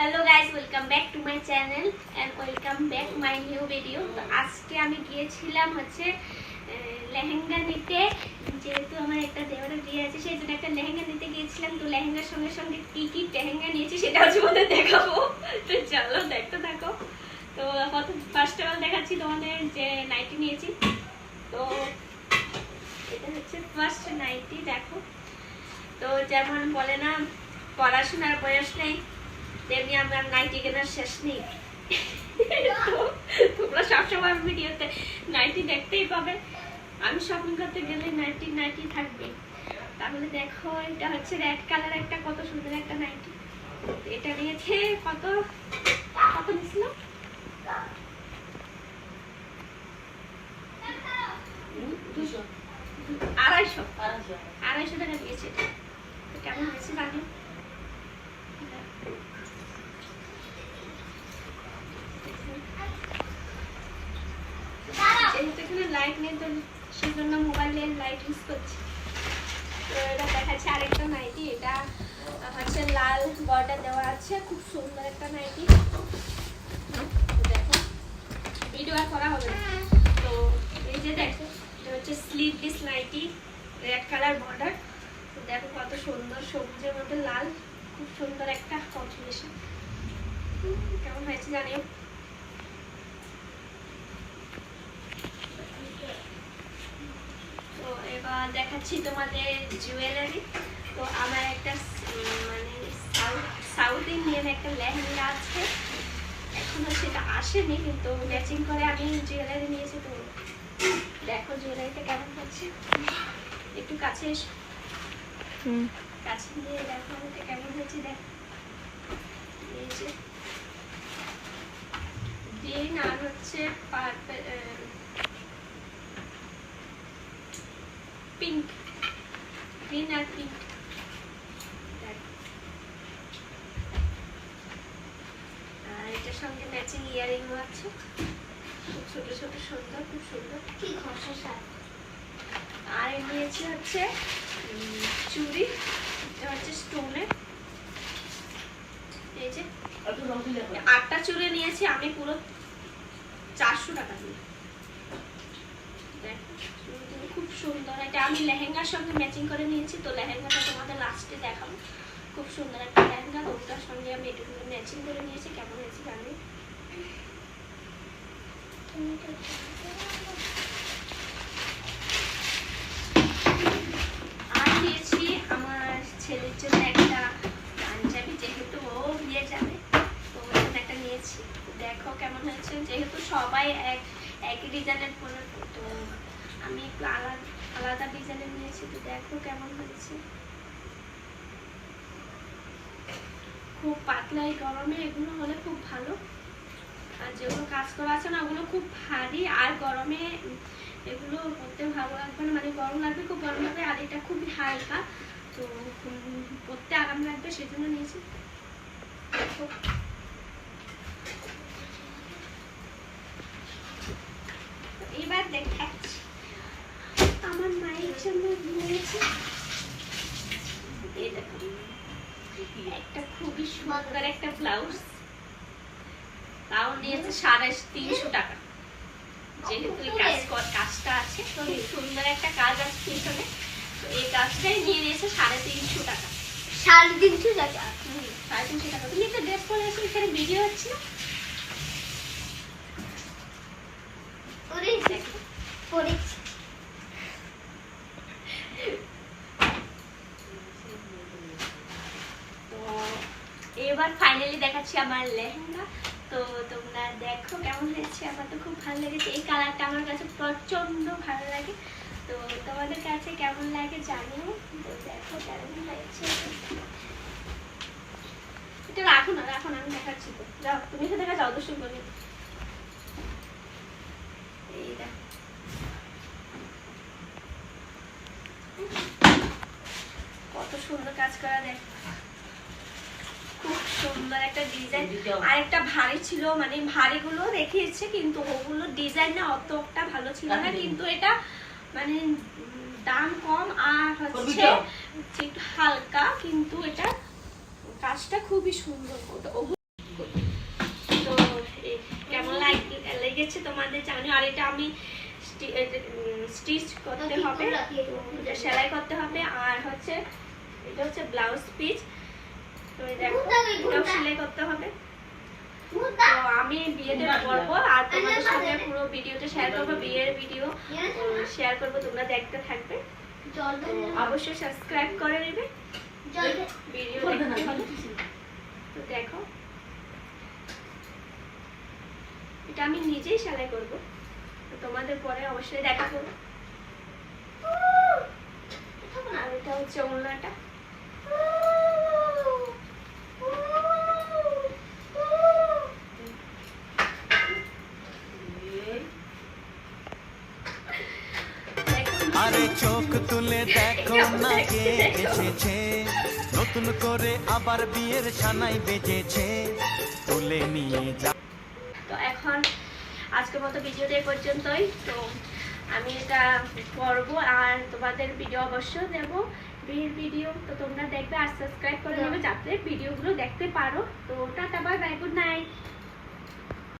Hello guys welcome back to my channel and welcome back my new video তো আজকে আমি গিয়েছিলাম হচ্ছে লেহেঙ্গা নিতে। যেহেতু আমার একটা দেওয়ারের বিয়ে আছে, সেই জন্য একটা লেহেঙ্গা নিতে গিয়েছিলাম। তো লেহেঙ্গার সঙ্গে সঙ্গে কী কী লেহেঙ্গা নিয়েছি সেটা হচ্ছে তোমাদের দেখাবো। তো চলো দেখতে থাকো। তো ফার্স্ট অফ অল দেখাচ্ছি তোমাদের যে নাইটি নিয়েছি। তো এটা হচ্ছে ফার্স্ট নাইটি দেখো। তো যেমন বলে না, পড়াশোনার বয়স নেই। তেমনি আমার নাইটি কেনার শেষ নেই। তোমরা সবসময় ভিডিওতে নাইটি দেখতেই পাবে। আমি শপিং করতে গেলে নাইটি নাইটি থাকবে। তাহলে দেখো, এটা হচ্ছে রেড কালার একটা, কত সুন্দর একটা নাইটি। এটা নিয়েছে কত? কত নিছিল দুশো আড়াইশো আড়াইশো আড়াইশো টাকা দিয়েছে এটা তো কেমন হয়েছে জানি যেহেতু এখানে লাইট নেই তো সেজন্য মোবাইলের লাইট ইউজ করছি। তো এটা দেখাচ্ছে আরেকটা নাইটি এটা হচ্ছে লাল বর্ডার দেওয়া আছে, খুব সুন্দর একটা নাইটি দেখো ভিডিও আর করা হবে না। তো এই যে দেখো, এটা হচ্ছে sleeveless nightie red colour border তো দেখো কত সুন্দর, সবুজের মধ্যে লাল, খুব সুন্দর একটা কম্বিনেশন কেমন হয়েছে জানিও তো এবার দেখাচ্ছি তোমাদের জুয়েলারি তো আমার একটা মানে সাউথ ইন্ডিয়ান একটা লেহেঙ্গা আছে। এখনও সেটা আসেনি কিন্তু ম্যাচিং করে আমি জুয়েলারি নিয়েছি তো দেখো জুয়েলারিটা কেমন হচ্ছে। একটু কাছে এসো। কাছে নিয়ে দেখো কেমন হয়েছে দেখ। এই যে গ্রিন আর হচ্ছে পার্পল পিঙ্ক গ্রিন আর আর এটার সঙ্গে ম্যাচিং ইয়ারিংও আছে। খুব ছোট ছোট সুন্দর খুব সুন্দর। কি ঘষা সার? আর নিয়েছি হচ্ছে চুড়ি। এটা হচ্ছে স্টোনের এই যে। আটটা চুড়ি নিয়েছি আমি পুরো চারশো টাকা দিয়ে। দেখো, সুন্দর। এটা আমি লেহেঙ্গার সঙ্গে ম্যাচিং করে নিয়েছি, তো লেহেঙ্গাটা তোমাদের লাস্টে দেখাবো। খুব সুন্দর একটা লেহেঙ্গা ওটার সঙ্গে আমি এটুকু ম্যাচিং করে নিয়েছি। কেমন হয়েছে জানি? আমার ছেলের জন্য একটা পাঞ্জাবি, যেহেতু ও যাবে জন্য একটা নিয়েছি। দেখো কেমন হয়েছে। যেহেতু সবাই এক, একই ডিজাইনের পরে তো আমি একটু আলাদা আলাদা ডিজাইনের নিয়েছি, তো দেখো কেমন হয়েছে। খুব পাতলা এই গরমে, এগুলো হলে খুব ভালো। আর যেগুলো কাজ করা আছে না, ওগুলো খুব ভারী। আর গরমে, এগুলো পরতে ভালো লাগবে না। মানে গরম লাগবে, খুব গরম লাগবে, আর এটা খুবই হালকা। তো পরতে আরাম লাগবে, সেজন্য নিয়েছি দেখো। তো এবার দেখাচ্ছি আমার মায়ের জন্য নিয়েছি এই দেখো একটা খুবই সুন্দর একটা ব্লাউজ। তাও নিয়েছে সাড়ে তিনশো টাকা। যেহেতু কাজ কাজটা আছে তো সুন্দর একটা কাজ আছে পিছনে। তো এই কাজটাই নিয়ে নিয়েছে সাড়ে তিনশো টাকা। সাড়ে তিনশো টাকা? সাড়ে তিনশো টাকা। তুমি একটা ড্রেস পরে এখানে ভিডিও হচ্ছে না দেখো পড়েছি তো এবার ফাইনালি দেখাচ্ছি আমার লেহেঙ্গা। তো তোমরা দেখো কেমন হয়েছে, আমার তো খুব ভালো লেগেছে। এই কালারটা আমার কাছে প্রচণ্ড ভালো লাগে। তো তোমাদের কাছে কেমন লাগে জানিও। তো দেখো কেমন হয়েছে। এটা রাখো না রাখো না, আমি দেখাচ্ছি। তো যাও, তুমি এসে দেখা, যাও দর্শন করি। কত সুন্দর কাজ করা দেখ। সুন্দর একটা ডিজাইন আর একটা ভারী ছিল মানে ভারীগুলো দেখিয়েছে কিন্তু ওগুলো ডিজাইন না অতটা ভালো ছিল না কিন্তু এটা মানে দাম কম আর হচ্ছে হালকা কিন্তু এটা কাজটা খুবই সুন্দর তো কেমন লেগেছে তোমাদের জানো আর এটা আমি স্টিচ করতে হবে সেলাই করতে হবে আর হচ্ছে এটা হচ্ছে ব্লাউজ পিস তো এই দেখো এটাও সেলাই করতে হবে। তো আমি বিয়েতে করব আর তোমাদের সাথে পুরো ভিডিওটা শেয়ার করব বিয়ের ভিডিও শেয়ার করব তোমরা দেখতে থাকবে। অবশ্যই সাবস্ক্রাইব করে নেবে। ভিডিও দেখতে। হলে তো দেখো। এটা আমি নিজেই সেলাই করব। তোমাদের পরে অবশ্যই দেখা করব। আর এটা হচ্ছে ওড়নাটা দেখো, আরে চোখ তুলে দেখো না কে এসেছে? নতুন করে আবার বিয়ের সানাই বেজেছে। তুলে নিয়ে যা। তো এখন আজকের মতো ভিডিওটা এই পর্যন্তই। তো আমি এটা করব আর তোমাদের ভিডিও অবশ্যই দেব। বিয়ের ভিডিও তো তোমরা দেখবে আর সাবস্ক্রাইব করে নেবে যাতে ভিডিওগুলো দেখতে পারো। তো tata bye bye good night